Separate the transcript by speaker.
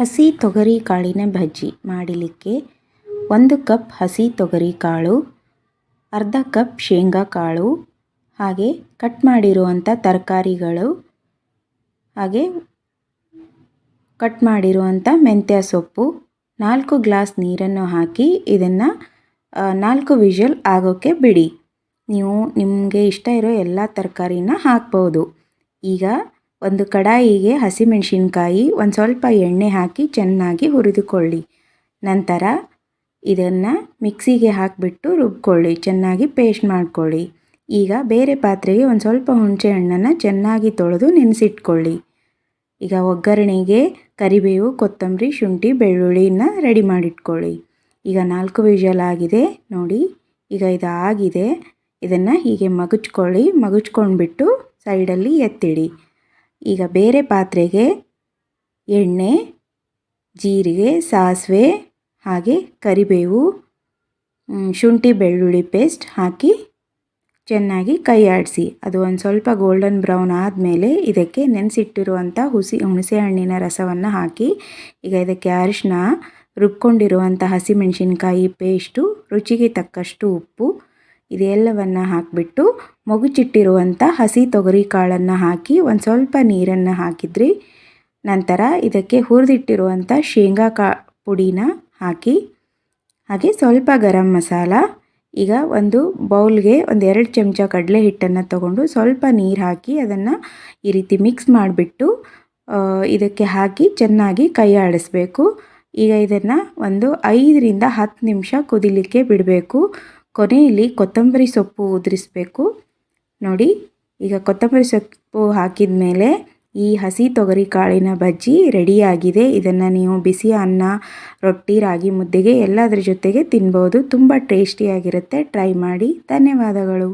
Speaker 1: ಹಸಿ ತೊಗರಿ ಕಾಳಿನ ಬಜ್ಜಿ ಮಾಡಲಿಕ್ಕೆ ಒಂದು ಕಪ್ ಹಸಿ ತೊಗರಿ ಕಾಳು, ಅರ್ಧ ಕಪ್ ಶೇಂಗಾ ಕಾಳು, ಹಾಗೆ ಕಟ್ ಮಾಡಿರುವಂಥ ತರಕಾರಿಗಳು, ಹಾಗೆ ಕಟ್ ಮಾಡಿರುವಂಥ ಮೆಂತ್ಯ ಸೊಪ್ಪು, ನಾಲ್ಕು ಗ್ಲಾಸ್ ನೀರನ್ನು ಹಾಕಿ ಇದನ್ನು ನಾಲ್ಕು ವಿಷಲ್ ಆಗೋಕ್ಕೆ ಬಿಡಿ. ನೀವು ನಿಮಗೆ ಇಷ್ಟ ಇರೋ ಎಲ್ಲ ತರಕಾರಿನ ಹಾಕ್ಬೋದು. ಈಗ ಒಂದು ಕಡಾಯಿಗೆ ಹಸಿಮೆಣಸಿನ್ಕಾಯಿ, ಒಂದು ಸ್ವಲ್ಪ ಎಣ್ಣೆ ಹಾಕಿ ಚೆನ್ನಾಗಿ ಹುರಿದುಕೊಳ್ಳಿ. ನಂತರ ಇದನ್ನು ಮಿಕ್ಸಿಗೆ ಹಾಕಿಬಿಟ್ಟು ರುಬ್ಕೊಳ್ಳಿ, ಚೆನ್ನಾಗಿ ಪೇಸ್ಟ್ ಮಾಡ್ಕೊಳ್ಳಿ. ಈಗ ಬೇರೆ ಪಾತ್ರೆಗೆ ಒಂದು ಸ್ವಲ್ಪ ಹುಣಸೆ ಹಣ್ಣನ್ನು ಚೆನ್ನಾಗಿ ತೊಳೆದು ನೆನೆಸಿಟ್ಕೊಳ್ಳಿ. ಈಗ ಒಗ್ಗರಣೆಗೆ ಕರಿಬೇವು, ಕೊತ್ತಂಬರಿ, ಶುಂಠಿ, ಬೆಳ್ಳುಳ್ಳಿನ ರೆಡಿ ಮಾಡಿಟ್ಕೊಳ್ಳಿ. ಈಗ ನಾಲ್ಕು ವಿಷಲ್ ಆಗಿದೆ, ನೋಡಿ, ಈಗ ಇದು ಆಗಿದೆ ಇದನ್ನು ಹೀಗೆ ಮಗುಚ್ಕೊಳ್ಳಿ, ಮಗುಚ್ಕೊಂಡ್ಬಿಟ್ಟು ಸೈಡಲ್ಲಿ ಎತ್ತಿಡಿ. ಈಗ ಬೇರೆ ಪಾತ್ರೆಗೆ ಎಣ್ಣೆ, ಜೀರಿಗೆ, ಸಾಸಿವೆ, ಹಾಗೆ ಕರಿಬೇವು ಶುಂಠಿ ಬೆಳ್ಳುಳ್ಳಿ ಪೇಸ್ಟ್ ಹಾಕಿ ಚೆನ್ನಾಗಿ ಕೈ ಆಡಿಸಿ ಅದು ಒಂದು ಸ್ವಲ್ಪ ಗೋಲ್ಡನ್ ಬ್ರೌನ್ ಆದಮೇಲೆ ಇದಕ್ಕೆ ನೆನೆಸಿಟ್ಟಿರುವಂಥ ಹುಸಿ ಹುಣಸೆ ಹಣ್ಣಿನ ರಸವನ್ನು ಹಾಕಿ, ಈಗ ಇದಕ್ಕೆ ಅರಿಶಿನ ರುಬ್ಕೊಂಡಿರುವಂಥ ಹಸಿಮೆಣಸಿನ್ಕಾಯಿ ಪೇಸ್ಟು ರುಚಿಗೆ ತಕ್ಕಷ್ಟು ಉಪ್ಪು ಇದೆಲ್ಲವನ್ನು ಹಾಕಿಬಿಟ್ಟು ಮಗುಚಿಟ್ಟಿರುವಂಥ ಹಸಿ ತೊಗರಿ ಕಾಳನ್ನು ಹಾಕಿ ಒಂದು ಸ್ವಲ್ಪ ನೀರನ್ನು ಹಾಕಿದ್ರಿ. ನಂತರ ಇದಕ್ಕೆ ಹುರಿದಿಟ್ಟಿರುವಂಥ ಶೇಂಗಾ ಕಾ ಪುಡಿನ ಹಾಕಿ, ಹಾಗೆ ಸ್ವಲ್ಪ ಗರಂ ಮಸಾಲ, ಈಗ ಒಂದು ಬೌಲ್ಗೆ ಒಂದು ಎರಡು ಚಮಚ ಕಡಲೆ ಹಿಟ್ಟನ್ನು ತಗೊಂಡು ಸ್ವಲ್ಪ ನೀರು ಹಾಕಿ ಅದನ್ನು ಈ ರೀತಿ ಮಿಕ್ಸ್ ಮಾಡಿಬಿಟ್ಟು ಇದಕ್ಕೆ ಹಾಕಿ ಚೆನ್ನಾಗಿ ಕೈ ಆಡಿಸ್ಬೇಕು. ಈಗ ಇದನ್ನು ಒಂದು ಐದರಿಂದ ಹತ್ತು ನಿಮಿಷ ಕುದಿಲಿಕ್ಕೆ ಬಿಡಬೇಕು. ಕೊನೆಯಲ್ಲಿ ಕೊತ್ತಂಬರಿ ಸೊಪ್ಪು ಉದುರಿಸ್ಬೇಕು. ನೋಡಿ, ಈಗ ಕೊತ್ತಂಬರಿ ಸೊಪ್ಪು ಹಾಕಿದ ಮೇಲೆ ಈ ಹಸಿ ತೊಗರಿ ಕಾಳಿನ ಬಜ್ಜಿ ರೆಡಿಯಾಗಿದೆ ಇದನ್ನು ನೀವು ಬಿಸಿ ಅನ್ನ, ರೊಟ್ಟಿ, ರಾಗಿ ಮುದ್ದೆಗೆ ಎಲ್ಲದರ ಜೊತೆಗೆ ತಿನ್ಬೋದು. ತುಂಬ ಟೇಸ್ಟಿಯಾಗಿರುತ್ತೆ ಟ್ರೈ ಮಾಡಿ. ಧನ್ಯವಾದಗಳು.